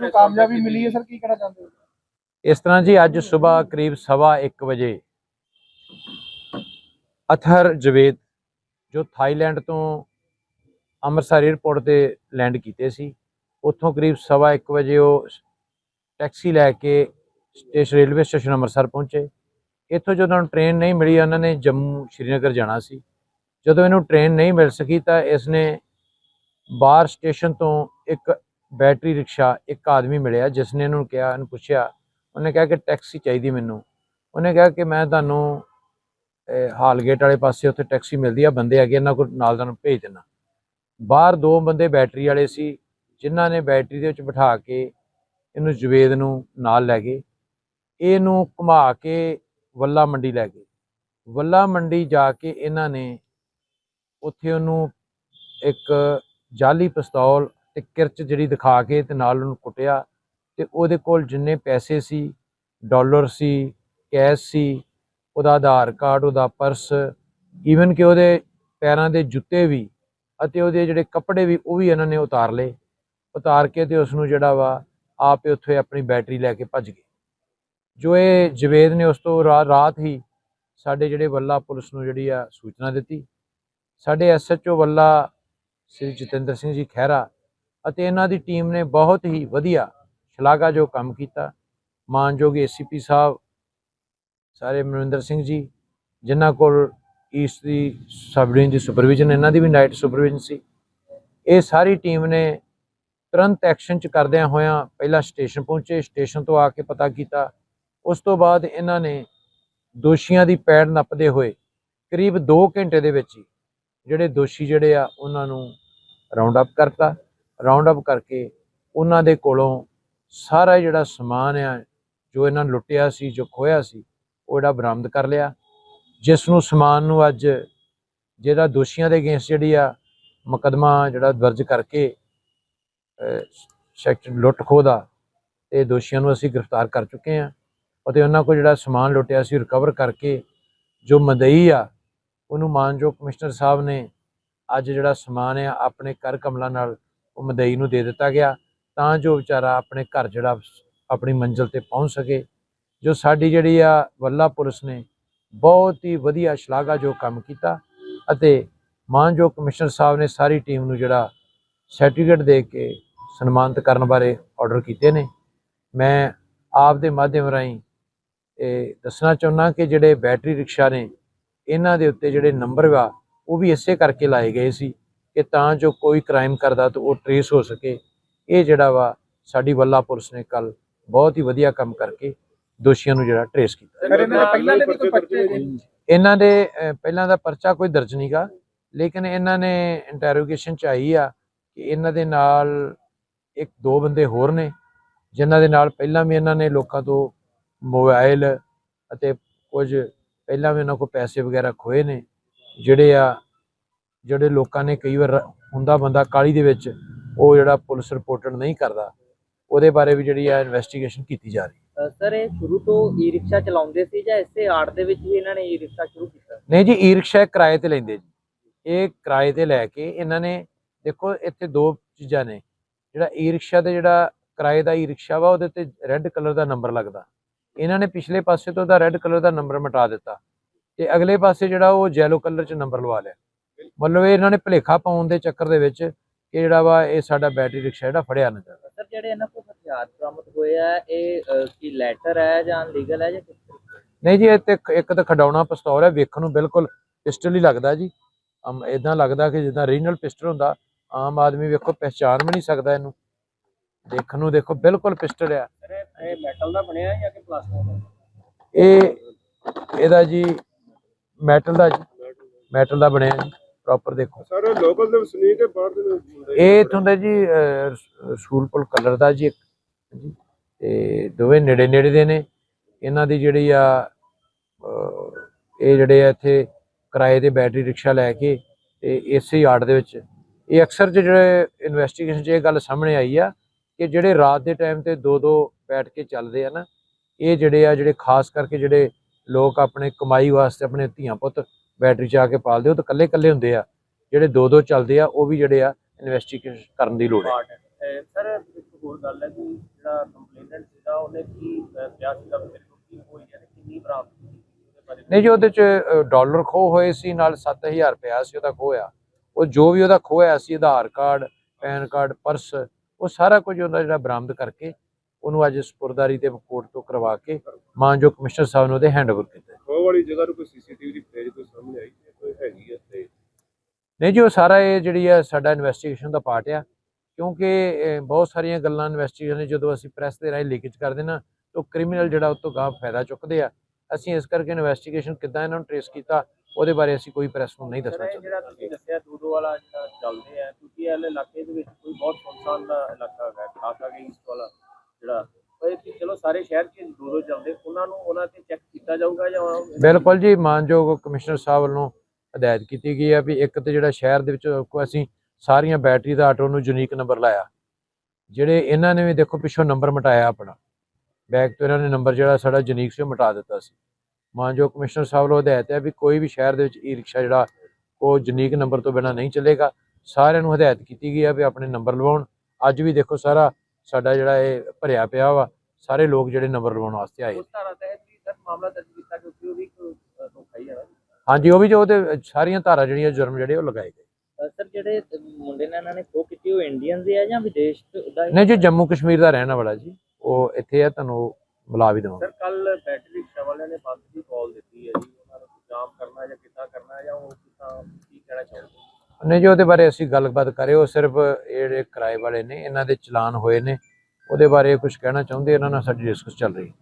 ਨੂੰ ਕਾਮਯਾਬੀ ਮਿਲੀ ਹੈ, ਸਰ, ਕੀ ਕਹਿਣਾ ਚਾਹੁੰਦੇ ਹੋ? ਇਸ ਤਰ੍ਹਾਂ ਜੀ, ਅੱਜ ਸਵੇਰ ਕਰੀਬ ਸਵਾ ਇੱਕ ਵਜੇ ਅਥਰ ਜਵੇਦ, ਜੋ ਥਾਈਲੈਂਡ ਤੋਂ ਅੰਮ੍ਰਿਤਸਰ 에ਅਰਪੋਰਟ ਤੇ ਲੈਂਡ ਕੀਤੇ ਸੀ, ਉੱਥੋਂ ਕਰੀਬ ਸਵਾ ਇੱਕ ਵਜੇ ਉਹ ਟੈਕਸੀ ਲੈ ਕੇ ਸਟੇਸ਼ਨ ਰੇਲਵੇ ਸਟੇਸ਼ਨ ਅੰਮ੍ਰਿਤਸਰ ਪਹੁੰਚੇ। ਇੱਥੋਂ ਜਦੋਂ ਟ੍ਰੇਨ ਨਹੀਂ ਮਿਲੀ, ਉਹਨਾਂ ਨੇ ਜੰਮੂ ਸ਼੍ਰੀਨਗਰ ਜਾਣਾ ਸੀ। ਜਦੋਂ ਇਹਨੂੰ ਟ੍ਰੇਨ ਨਹੀਂ ਮਿਲ ਸਕੀ ਤਾਂ ਇਸ ਨੇ ਬਾਹਰ ਸਟੇਸ਼ਨ ਤੋਂ ਇੱਕ ਬੈਟਰੀ ਰਿਕਸ਼ਾ ਇੱਕ ਆਦਮੀ ਮਿਲਿਆ ਜਿਸ ਨੇ ਇਹਨੂੰ ਕਿਹਾ ਇਹਨੂੰ ਪੁੱਛਿਆ ਉਹਨੇ ਕਿਹਾ ਕਿ ਟੈਕਸੀ ਚਾਹੀਦੀ ਮੈਨੂੰ। ਉਹਨੇ ਕਿਹਾ ਕਿ ਮੈਂ ਤੁਹਾਨੂੰ ਇਹ, ਹਾਲਗੇਟ ਵਾਲੇ ਪਾਸੇ ਉੱਥੇ ਟੈਕਸੀ ਮਿਲਦੀ ਆ ਬੰਦੇ ਹੈਗੇ ਇਹਨਾਂ ਕੋਲ ਨਾਲ ਤੁਹਾਨੂੰ ਭੇਜ ਦੇਣਾ ਬਾਹਰ ਦੋ ਬੰਦੇ ਬੈਟਰੀ ਵਾਲੇ ਸੀ ਜਿਨ੍ਹਾਂ ਨੇ ਬੈਟਰੀ ਦੇ ਵਿੱਚ ਬਿਠਾ ਕੇ ਇਹਨੂੰ ਜਵੇਦ ਨੂੰ ਨਾਲ ਲੈ ਗਏ। ਇਹਨੂੰ ਘੁਮਾ ਕੇ ਵੱਲਾ ਮੰਡੀ ਲੈ ਗਏ। ਵੱਲਾ ਮੰਡੀ ਜਾ ਕੇ ਇਹਨਾਂ ਨੇ ਉੱਥੇ ਉਹਨੂੰ ਇੱਕ ਜਾਲੀ ਪਿਸਤੌਲ ਤੇ ਕਿਰਚ ਜਿਹੜੀ ਦਿਖਾ ਕੇ ਤੇ ਨਾਲ ਉਹਨੂੰ ਕੁੱਟਿਆ ਤੇ ਉਹਦੇ ਕੋਲ ਜਿੰਨੇ ਪੈਸੇ ਸੀ, ਡਾਲਰ ਸੀ, ਕੈਸ਼ ਸੀ, ਉਹਦਾ ਆਧਾਰ ਕਾਰਡ, ਉਹਦਾ ਪਰਸ ਈਵਨ ਕਿ ਉਹਦੇ ਪੈਰਾਂ ਦੇ ਜੁੱਤੇ ਵੀ ਅਤੇ ਉਹਦੇ ਜਿਹੜੇ ਕੱਪੜੇ ਵੀ ਉਹ ਵੀ ਇਹਨਾਂ ਨੇ ਉਤਾਰ ਲਏ। ਉਤਾਰ ਕੇ ਤੇ ਉਸ ਨੂੰ ਜਿਹੜਾ ਵਾ ਆਪੇ ਉੱਥੇ ਆਪਣੀ ਬੈਟਰੀ ਲੈ ਕੇ ਭੱਜ ਗਏ। ਜੋ ਇਹ ਜਵੇਦ ਨੇ ਉਸ ਤੋਂ ਰਾਤ ਹੀ ਸਾਡੇ ਜਿਹੜੇ ਵੱਲਾ ਪੁਲਿਸ ਨੂੰ ਜਿਹੜੀ ਆ ਸੂਚਨਾ ਦਿੱਤੀ। ਸਾਡੇ ਐਸਐਚਓ ਵੱਲਾ ਸ੍ਰੀ ਜਤਿੰਦਰ ਸਿੰਘ ਜੀ ਖਹਿਰਾ ਅਤੇ ਇਹਨਾਂ ਦੀ ਟੀਮ ਨੇ ਬਹੁਤ ਹੀ ਵਧੀਆ ਸ਼ਲਾਘਾਯੋਗ ਕੰਮ ਕੀਤਾ। ਮਾਨਯੋਗ ਏਸੀਪੀ ਸਾਹਿਬ, ਸਾਰੇ ਮਨਿੰਦਰ ਸਿੰਘ ਜੀ, ਜਿਨ੍ਹਾਂ ਕੋਲ ਈਸਟ ਦੀ ਸਬ ਡਿਵੀਜ਼ਨ ਦੀ ਸੁਪਰਵਿਜ਼ਨ ਇਹਨਾਂ ਦੀ ਵੀ ਨਾਈਟ ਸੁਪਰਵਿਜ਼ਨ ਸੀ। ਇਹ ਸਾਰੀ ਟੀਮ ਨੇ ਤੁਰੰਤ ਐਕਸ਼ਨ ਚ ਕਰਦਿਆਂ ਹੋਇਆਂ ਪਹਿਲਾਂ ਸਟੇਸ਼ਨ ਪਹੁੰਚੇ ਸਟੇਸ਼ਨ ਤੋਂ ਆ ਕੇ ਪਤਾ ਕੀਤਾ। ਉਸ ਤੋਂ ਬਾਅਦ ਇਹਨਾਂ ਨੇ ਦੋਸ਼ੀਆਂ ਦੀ ਪੈੜ ਨੱਪਦੇ ਹੋਏ ਕਰੀਬ 2 ਘੰਟੇ ਦੇ ਵਿੱਚ ਹੀ ਜਿਹੜੇ ਦੋਸ਼ੀ ਜਿਹੜੇ ਆ, ਉਹਨਾਂ ਨੂੰ ਰਾਉਂਡ ਅਪ ਕਰਤਾ। ਰਾਉਂਡ ਅਪ ਕਰਕੇ ਉਹਨਾਂ ਦੇ ਕੋਲੋਂ ਸਾਰਾ ਜਿਹੜਾ ਸਮਾਨ ਆ, ਜੋ ਇਹਨਾਂ ਲੁੱਟਿਆ ਸੀ, ਜੋ ਖੋਇਆ ਸੀ, ਉਹ ਜਿਹੜਾ ਬਰਾਮਦ ਕਰ ਲਿਆ। ਜਿਸ ਨੂੰ ਸਮਾਨ ਨੂੰ ਅੱਜ ਜਿਹੜਾ ਦੋਸ਼ੀਆਂ ਦੇ ਅਗੇਂਸਟ ਜਿਹੜੀ ਆ, ਮੁਕੱਦਮਾ ਜਿਹੜਾ ਦਰਜ ਕਰਕੇ ਸੈਕਟਰ ਲੁੱਟ ਖੋਹ ਦਾ ਤੇ ਦੋਸ਼ੀਆਂ ਨੂੰ ਅਸੀਂ ਗ੍ਰਿਫਤਾਰ ਕਰ ਚੁੱਕੇ ਹਾਂ। ਅਤੇ ਉਹਨਾਂ ਕੋਲ ਜਿਹੜਾ ਸਮਾਨ ਲੁੱਟਿਆ ਸੀ ਰਿਕਵਰ ਕਰਕੇ ਜੋ ਮਦਈ ਆ, ਉਹਨੂੰ ਮਾਨਯੋਗ ਕਮਿਸ਼ਨਰ ਸਾਹਿਬ ਨੇ ਅੱਜ ਜਿਹੜਾ ਸਮਾਨ ਆ, ਆਪਣੇ ਕਰ ਕਮਲਾ ਨਾਲ ਉਹ ਮਦਈ ਨੂੰ ਦੇ ਦਿੱਤਾ ਗਿਆ, ਤਾਂ ਜੋ ਵਿਚਾਰਾ ਆਪਣੇ ਘਰ ਜਿਹੜਾ ਆਪਣੀ ਮੰਜ਼ਿਲ ਤੇ ਪਹੁੰਚ ਸਕੇ। ਜੋ ਸਾਡੀ ਜਿਹੜੀ ਆ ਵੱਲਾ ਪੁਲਿਸ ਨੇ ਬਹੁਤ ਹੀ ਵਧੀਆ ਸ਼ਲਾਘਾਯੋਗ ਕੰਮ ਕੀਤਾ ਅਤੇ ਮਾਨਯੋਗ ਕਮਿਸ਼ਨਰ ਸਾਹਿਬ ਨੇ ਸਾਰੀ ਟੀਮ ਨੂੰ ਜਿਹੜਾ ਸਰਟੀਫਿਕੇਟ ਦੇ ਕੇ ਸਨਮਾਨਿਤ ਕਰਨ ਬਾਰੇ ਆਰਡਰ ਕੀਤੇ ਨੇ। ਮੈਂ ਆਪ ਦੇ ਮਾਧਿਅਮ ਰਾਹੀਂ ਇਹ ਦੱਸਣਾ ਚਾਹੁੰਦਾ ਕਿ ਜਿਹੜੇ ਬੈਟਰੀ ਰਿਕਸ਼ਾ ਨੇ, ਇਹਨਾਂ ਦੇ ਉੱਤੇ ਜਿਹੜੇ ਨੰਬਰ ਵਾ, ਉਹ ਵੀ ਇਸੇ ਕਰਕੇ ਲਾਏ ਗਏ ਸੀ। ਕਿ ਤਾਂ ਜੋ ਕੋਈ ਕ੍ਰਾਈਮ ਕਰਦਾ ਤਾਂ ਉਹ ਟਰੇਸ ਹੋ ਸਕੇ। ਇਹ ਜਿਹੜਾ ਵਾ ਸਾਡੀ ਵੱਲਾ ਪੁਲਿਸ ਨੇ ਕੱਲ ਬਹੁਤ ਹੀ ਵਧੀਆ ਕੰਮ ਕਰਕੇ ਦੋਸ਼ੀਆਂ ਨੂੰ ਜਿਹੜਾ ਟਰੇਸ ਕੀਤਾ। ਇਹਨਾਂ ਦੇ ਪਹਿਲਾਂ ਦਾ ਪਰਚਾ ਕੋਈ ਦਰਜ ਨਹੀਂਗਾ ਲੇਕਿਨ ਇਹਨਾਂ ਨੇ ਇੰਟਰੋਗੇਸ਼ਨ ਚ ਆਈ ਆ ਕਿ ਇਹਨਾਂ ਦੇ ਨਾਲ ਇੱਕ ਦੋ ਬੰਦੇ ਹੋਰ ਨੇ ਜਿਨ੍ਹਾਂ ਦੇ ਨਾਲ ਪਹਿਲਾਂ ਵੀ ਇਹਨਾਂ ਨੇ ਲੋਕਾਂ ਤੋਂ ਮੋਬਾਈਲ ਅਤੇ ਕੁਝ ਪਹਿਲਾਂ ਵੀ ਉਹਨਾਂ ਕੋਲ ਪੈਸੇ ਵਗੈਰਾ ਖੋਏ ਨੇ ਜਿਹੜੇ ਆ ਜਿਹੜੇ ਲੋਕਾਂ ਨੇ ਕਈ ਵਾਰ ਹੁੰਦਾ ਬੰਦਾ ਕਾਲੀ ਦੇ ਵਿੱਚ ਉਹ ਜਿਹੜਾ ਪੁਲਿਸ ਰਿਪੋਰਟਡ ਨਹੀਂ ਕਰਦਾ ਉਹਦੇ ਬਾਰੇ ਵੀ ਜਿਹੜੀ ਆ ਇਨਵੈਸਟੀਗੇਸ਼ਨ ਕੀਤੀ ਜਾ ਰਹੀ ਹੈ। ਸਰ ਇਹ ਸ਼ੁਰੂ ਤੋਂ ਈ ਰਿਕਸ਼ਾ ਚਲਾਉਂਦੇ ਸੀ ਜਾਂ ਇਸੇ ਆੜ ਦੇ ਵਿੱਚ ਹੀ ਇਹਨਾਂ ਨੇ ਈ ਰਿਕਸ਼ਾ ਸ਼ੁਰੂ ਕੀਤਾ? ਨਹੀਂ ਜੀ ਈ ਰਿਕਸ਼ਾ ਕਿਰਾਏ ਤੇ ਲੈਂਦੇ ਜੀ। ਇਹ ਕਿਰਾਏ ਤੇ ਲੈ ਕੇ ਇਹਨਾਂ ਨੇ ਦੇਖੋ ਇੱਥੇ ਦੋ ਚੀਜ਼ਾਂ ਨੇ। ਜਿਹੜਾ ਈ ਰਿਕਸ਼ਾ ਤੇ ਜਿਹੜਾ ਕਿਰਾਏ ਦਾ ਈ ਰਿਕਸ਼ਾ ਵਾ ਉਹਦੇ ਤੇ ਰੈੱਡ ਕਲਰ ਦਾ ਨੰਬਰ ਲੱਗਦਾ। ਇਹਨਾਂ ਨੇ ਪਿਛਲੇ ਪਾਸੇ ਤੋਂ ਉਹਦਾ ਰੈੱਡ ਕਲਰ ਦਾ ਨੰਬਰ ਮਿਟਾ ਦਿੱਤਾ। ਤੇ ਅਗਲੇ ਪਾਸੇ ਜਿਹੜਾ ਉਹ ਯੈਲੋ ਕਲਰ 'ਚ ਨੰਬਰ ਲਵਾ ਲਿਆ। ਮਤਲਬ ਇਹ ਇਹਨਾਂ ਨੇ ਭੁਲੇਖਾ ਪਾਉਣ ਦੇ ਚੱਕਰ ਦੇ ਵਿੱਚ ਕਿ ਜਿਹੜਾ ਵਾ ਇਹ ਸਾਡਾ ਬੈਟਰੀ ਰਿਕਸ਼ਾ ਜਿਹੜਾ ਫੜਿਆ ਨਾ ਜਾਵੇ। ਸਰ ਜਿਹੜੇ ਇਹਨਾਂ ਕੋਲ ਹਥਿਆਰ ਬਰਾਮਦ ਹੋਏ ਆ ਇਹ ਕੀ ਲੈਟਰ ਹੈ ਜਾਂ ਲੀਗਲ ਹੈ ਜਾਂ ਨਹੀਂ ਜੀ ਇਹ ਤੇ ਇੱਕ- ਤਾਂ ਖਡਾਉਣਾ ਪਿਸਤੌਲ ਹੈ ਵੇਖਣ ਨੂੰ ਬਿਲਕੁਲ ਪਿਸਟਲ ਹੀ ਲੱਗਦਾ ਜੀ। ਅਮ ਇਦਾਂ ਲੱਗਦਾ ਕਿ ਜਿੱਦਾਂ ਰੀਜਨਲ ਪਿਸਟਲ ਹੁੰਦਾ ਆਮ ਆਦਮੀ ਵੇਖੋ ਪਹਿਚਾਨ ਵੀ ਨਹੀਂ ਸਕਦਾ ਇਹਨੂੰ। ਦੇਖਣ ਨੂੰ ਦੇਖੋ ਬਿਲਕੁਲ ਪਿਸਟਲ ਆ। ਇਹ ਮੈਟਲ ਦਾ ਬਣਿਆ ਜਾਂ ਕਿ ਪਲਾਸਟਿਕ ਦਾ? ਇਹ ਇਹਦਾ ਜੀ ਮੈਟਲ ਦਾ ਜੀ। ਮੈਟਲ ਦਾ ਬਣਿਆ ਜੀ। ਪ੍ਰੋਪਰ ਦੇਖੋ। ਸਰ ਲੋਕਲ ਦੇ ਵਸਨੀਕ ਹੈ ਬਾਹਰ ਦੇ ਇਹ ਇੱਥੋਂ ਦਾ ਜੀ ਰਸੂਲਪੁਰ ਕਲਰ ਦਾ ਜੀ ਤੇ ਦੋਵੇਂ ਨੇੜੇ ਨੇੜੇ ਦੇ ਨੇ। ਇਹਨਾਂ ਦੀ ਜਿਹੜੀ ਆ ਇਹ ਜਿਹੜੇ ਆ ਇੱਥੇ ਕਿਰਾਏ ਤੇ ਬੈਟਰੀ ਰਿਕਸ਼ਾ ਲੈ ਕੇ ਤੇ ਇਸੇ ਆੜ ਦੇ ਵਿੱਚ। ਇਹ ਅਕਸਰ ਜਿਹੜੇ ਇਨਵੈਸਟੀਗੇਸ਼ਨ 'ਚ ਇਹ ਗੱਲ ਸਾਹਮਣੇ ਆਈ ਆ ਕਿ ਜਿਹੜੇ ਰਾਤ ਦੇ ਟਾਈਮ ਤੇ ਦੋ ਦੋ ਬੈਠ ਕੇ ਚੱਲਦੇ ਆ ਨਾ ਇਹ ਜਿਹੜੇ ਆ ਜਿਹੜੇ ਖਾਸ ਕਰਕੇ ਜਿਹੜੇ ਲੋਕ ਆਪਣੇ ਕਮਾਈ ਵਾਸਤੇ ਆਪਣੇ ਧੀਆਂ ਪੁੱਤ ਬੈਟਰੀ 'ਚ ਆ ਕੇ ਪਾਲਦੇ ਉਹ ਤਾਂ ਇਕੱਲੇ ਇਕੱਲੇ ਹੁੰਦੇ ਆ। ਜਿਹੜੇ ਦੋ ਦੋ ਚੱਲਦੇ ਆ ਉਹ ਵੀ ਜਿਹੜੇ ਆ ਇਨਵੈਸਟੀਗੇਸ਼ਨ ਕਰਨ ਦੀ ਲੋੜ ਹੈ। ਹੈ। ਸਰ ਹੋਰ ਗੱਲ ਹੈ ਕਿ ਜਿਹੜਾ ਕੰਪਲੇਨੈਂਟ ਸੀਗਾ ਉਹਨੇ ਕੀ ਕਿਹਾ ਸੀਗਾ ਮੇਰੇ ਕੋਲ ਕੀ ਹੋਈ ਹੈ ਕਿੰਨੀ ਬਰਾਮਦ ਨਹੀਂ ਜੀ ਉਹਦੇ ਚ ਡਾਲਰ ਖੋ ਹੋਏ ਸੀ ਨਾਲ 7000 ਰੁਪਇਆ ਸੀ ਉਹਦਾ ਖੋਇਆ ਉਹ ਜੋ ਵੀ ਉਹਦਾ ਖੋਇਆ ਸੀ Aadhaar card PAN card purse ਉਹ ਸਾਰਾ ਕੁਝ ਉਹਦਾ ਜਿਹੜਾ ਬਰਾਮਦ ਕਰਕੇ ਉਹਨੂੰ ਅੱਜ ਸਪੁਰਦਾਰੀ ਤੇ ਕੋਰਟ ਤੋਂ ਕਰਵਾ ਕੇ ਮਾਨਯੋਗ ਕਮਿਸ਼ਨਰ ਸਾਹਿਬ ਨੂੰ ਉਹਦੇ ਹੈਂਡਓਵਰ ਕੀਤਾ। ਵਾਲੀ ਜਗ੍ਹਾ ਨੂੰ ਕੋਈ ਸੀਸੀਟੀਵੀ ਦੀ ਫੁਟੇਜ ਕੋਈ ਸਾਹਮਣੇ ਆਈ ਹੈ? ਕੋਈ ਹੈਗੀ ਹੈ ਤੇ ਨਹੀਂ ਜੀ ਉਹ ਸਾਰਾ ਇਹ ਜਿਹੜੀ ਹੈ ਸਾਡਾ ਇਨਵੈਸਟੀਗੇਸ਼ਨ ਦਾ ਪਾਰਟ ਆ। ਕਿਉਂਕਿ ਬਹੁਤ ਸਾਰੀਆਂ ਗੱਲਾਂ ਇਨਵੈਸਟੀਗੇਸ਼ਨ ਨੇ ਜਦੋਂ ਅਸੀਂ ਪ੍ਰੈਸ ਦੇ ਰਾਹੀਂ ਲੀਕੇਜ ਕਰਦੇ ਨਾ ਤਾਂ ਕ੍ਰਿਮੀਨਲ ਜਿਹੜਾ ਉਹ ਤੋਂ ਗਾਹ ਫਾਇਦਾ ਚੁੱਕਦੇ ਆ। ਅਸੀਂ ਇਸ ਕਰਕੇ ਇਨਵੈਸਟੀਗੇਸ਼ਨ ਕਿੱਦਾਂ ਇਹਨਾਂ ਨੂੰ ਟ੍ਰੇਸ ਕੀਤਾ ਉਹਦੇ ਬਾਰੇ ਅਸੀਂ ਕੋਈ ਪ੍ਰੈਸ ਨੂੰ ਨਹੀਂ ਦੱਸਣਾ ਚਾਹੁੰਦੇ। ਜਿਹੜਾ ਤੁਸੀਂ ਦੱਸਿਆ ਦੂਦੋ ਵਾਲਾ ਜਿਹੜਾ ਚੱਲਦੇ ਆ ਕਿਉਂਕਿ ਇਹ ਇਲਾਕੇ ਦੇ ਵਿੱਚ ਕੋਈ ਬਹੁਤ ਸੁਨਸਾਨ ਦਾ ਇਲਾਕਾ ਹੈਗਾ ਖਾਸ ਕਰਕੇ ਈਸਟ ਵਾਲਾ ਜਿਹੜਾ ਸਾਰੇ ਸ਼ਹਿਰ 'ਚ ਦੂਦੋ ਚੱਲਦੇ ਉਹਨਾਂ ਨੂੰ ਉਹਨਾਂ ਤੇ ਚੈੱਕ ਕੀਤਾ ਜਾਊਗਾ ਜਾਂ ਬਿਲਕੁਲ ਜੀ, ਮਾਨਯੋਗ ਕਮਿਸ਼ਨਰ ਸਾਹਿਬ ਵੱਲੋਂ ਹਦਾਇਤ ਕੀਤੀ ਗਈ ਹੈ ਵੀ ਇੱਕ ਤੇ ਜਿਹੜਾ ਸ਼ਹਿਰ ਦੇ ਵਿੱਚ ਅਸੀਂ ਸਾਰੀਆਂ ਬੈਟਰੀ ਦਾ ਆਟੋ ਨੂੰ ਯੂਨੀਕ ਨੰਬਰ ਲਾਇਆ। ਜਿਹੜੇ ਇਹਨਾਂ ਨੇ ਵੀ ਦੇਖੋ ਪਿੱਛੋਂ ਨੰਬਰ ਮਟਾਇਆ ਆਪਣਾ। ਬੈਗ ਤੋਂ ਇਹਨਾਂ ਨੇ ਨੰਬਰ ਜਿਹੜਾ ਸਾਡਾ ਯੂਨੀਕ ਸੀ ਉਹ ਮਿਟਾ ਦਿੱਤਾ ਸੀ। ਮਾਨਯੋਗ ਕਮਿਸ਼ਨਰ ਸਾਹਿਬ ਵੱਲੋਂ ਹਦਾਇਤ ਹੈ ਵੀ ਕੋਈ ਵੀ ਸ਼ਹਿਰ ਦੇ ਵਿੱਚ ਈ ਰਿਕਸ਼ਾ ਜਿਹੜਾ ਉਹ ਯੂਨੀਕ ਨੰਬਰ ਤੋਂ ਬਿਨਾ ਨਹੀਂ ਚੱਲੇਗਾ। ਸਾਰਿਆਂ ਨੂੰ ਹਦਾਇਤ ਕੀਤੀ ਗਈ ਹੈ ਵੀ ਆਪਣੇ ਨੰਬਰ ਲਵਾਉਣ। ਅੱਜ ਵੀ ਦੇਖੋ ਸਾਰਾ ਸਾਡਾ ਜਿਹੜਾ ਇਹ ਭਰਿਆ ਪਿਆ ਵਾ। ਸਾਰੇ ਲੋਕ ਜਿਹੜੇ ਨੰਬਰ ਲਵਾਉਣ ਵਾਸਤੇ ਆਏ ਹਾਂਜੀ ਉਹ ਵੀ ਜੋ ਉਹਦੇ ਸਾਰੀਆਂ ਧਾਰਾ ਜਿਹੜੀਆਂ ਜੁਰਮ ਜਿਹੜੇ ਉਹ ਲਗਾਏ ਗਏ। ਸਰ ਜਿਹੜੇ ਮੁੰਡੇ ਨੇ ਇਹਨਾਂ ਨੇ ਖੋ ਕੀਤੀ ਉਹ ਇੰਡੀਅਨਸ ਹੀ ਹੈ ਜਾਂ ਵਿਦੇਸ਼ ਤੋਂ ਦਾ ਨਹੀਂ ਜੋ ਜੰਮੂ ਕਸ਼ਮੀਰ ਦਾ ਰਹਿਣ ਵਾਲਾ ਜੀ। ਉਹ ਇੱਥੇ ਆ ਤੁਹਾਨੂੰ ਬੁਲਾ ਵੀ ਦੇਵਾਂਗੇ। ਸਰ ਕੱਲ ਬੈਟਰੀ ਰਿਕਸ਼ਾ ਵਾਲਿਆਂ ਨੇ ਬੰਦ ਦੀ ਕਾਲ ਦਿੱਤੀ ਹੈ ਜੀ। ਉਹਨਾਂ ਨੂੰ ਜਾਮ ਕਰਨਾ ਜਾਂ ਕਿੱਦਾਂ ਕਰਨਾ ਜਾਂ ਉਹ ਕਿੱਦਾਂ ਕੀ ਕਹਿਣਾ ਚਾਹੁੰਦੇ ਨਹੀਂ ਜੀ ਉਹਦੇ ਬਾਰੇ ਅਸੀਂ ਗੱਲਬਾਤ ਕਰੇ ਉਹ ਸਿਰਫ ਇਹ ਜਿਹੜੇ ਕਿਰਾਏ ਵਾਲੇ ਨੇ ਇਹਨਾਂ ਦੇ ਚਲਾਨ ਹੋਏ ਨੇ। ਉਹਦੇ ਬਾਰੇ ਕੁਝ ਕਹਿਣਾ ਚਾਹੁੰਦੇ ਇਹਨਾਂ ਨਾਲ ਸਾਡੀ ਡਿਸਕਸ ਚੱਲ ਰਹੀ